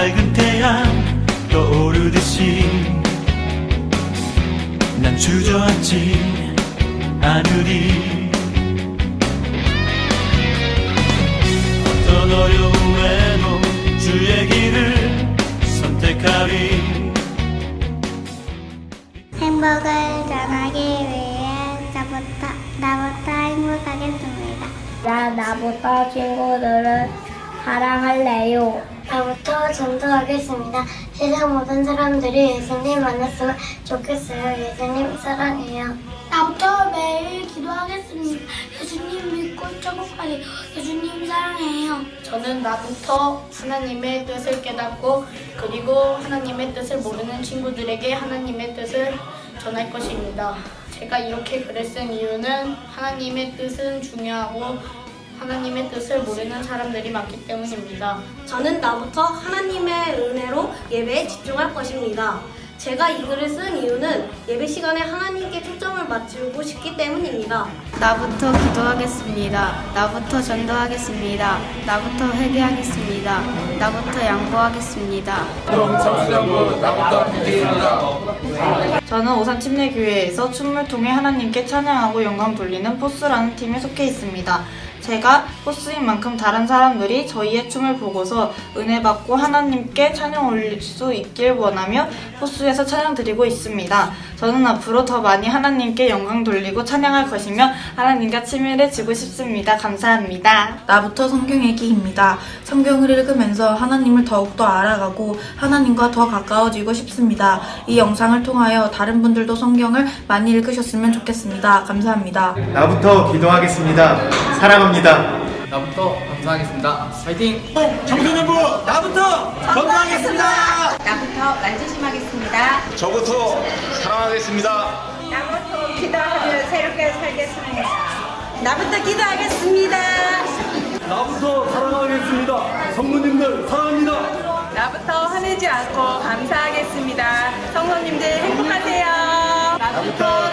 밝은 태양 떠오르듯이 난 주저앉지 않으리 어떤 어려움에도 주의 길을 선택하리 행복을 전하기 위해 나부터, 나부터 행복하겠습니다. 나 나부터 친구들을 사랑할래요. 나부터 전도하겠습니다. 세상 모든 사람들이 예수님 만났으면 좋겠어요. 예수님 사랑해요. 나부터 매일 기도하겠습니다. 예수님 믿고 천국 가기 예수님 사랑해요. 저는 나부터 하나님의 뜻을 깨닫고 그리고 하나님의 뜻을 모르는 친구들에게 하나님의 뜻을 전할 것입니다. 제가 이렇게 글을 쓴 이유는 하나님의 뜻은 중요하고 하나님의 뜻을 모르는 사람들이 많기 때문입니다. 저는 나부터 하나님의 은혜로 예배에 집중할 것입니다. 제가 이 글을 쓴 이유는 예배 시간에 하나님께 초점을 맞추고 싶기 때문입니다. 나부터 기도하겠습니다. 나부터 전도하겠습니다. 나부터 회개하겠습니다. 나부터 양보하겠습니다. 저는 오산 침례교회에서 춤을 통해 하나님께 찬양하고 영광 돌리는 포스라는 팀에 속해 있습니다. 제가 포스인 만큼 다른 사람들이 저희의 춤을 보고서 은혜 받고 하나님께 찬양 올릴 수 있길 원하며 포스에서 찬양 드리고 있습니다. 저는 앞으로 더 많이 하나님께 영광 돌리고 찬양할 것이며 하나님과 친밀해지고 싶습니다. 감사합니다. 나부터 성경 얘기입니다. 성경을 읽으면서 하나님을 더욱더 알아가고 하나님과 더 가까워지고 싶습니다. 이 영상을 통하여 다른 분들도 성경을 많이 읽으셨으면 좋겠습니다. 감사합니다. 나부터 기도하겠습니다. 사랑합니다. 나부터 감사하겠습니다. 파이팅! 청소년부 나부터 건강하겠습니다. 나부터 만조심하겠습니다. 저부터 사랑하겠습니다. 나부터 기도하며 새롭게 살겠습니다. 나부터 기도하겠습니다. 나부터 사랑하겠습니다. 성도님들 사랑합니다. 나부터 화내지 않고 감사하겠습니다. 성도님들 행복하세요. 나부터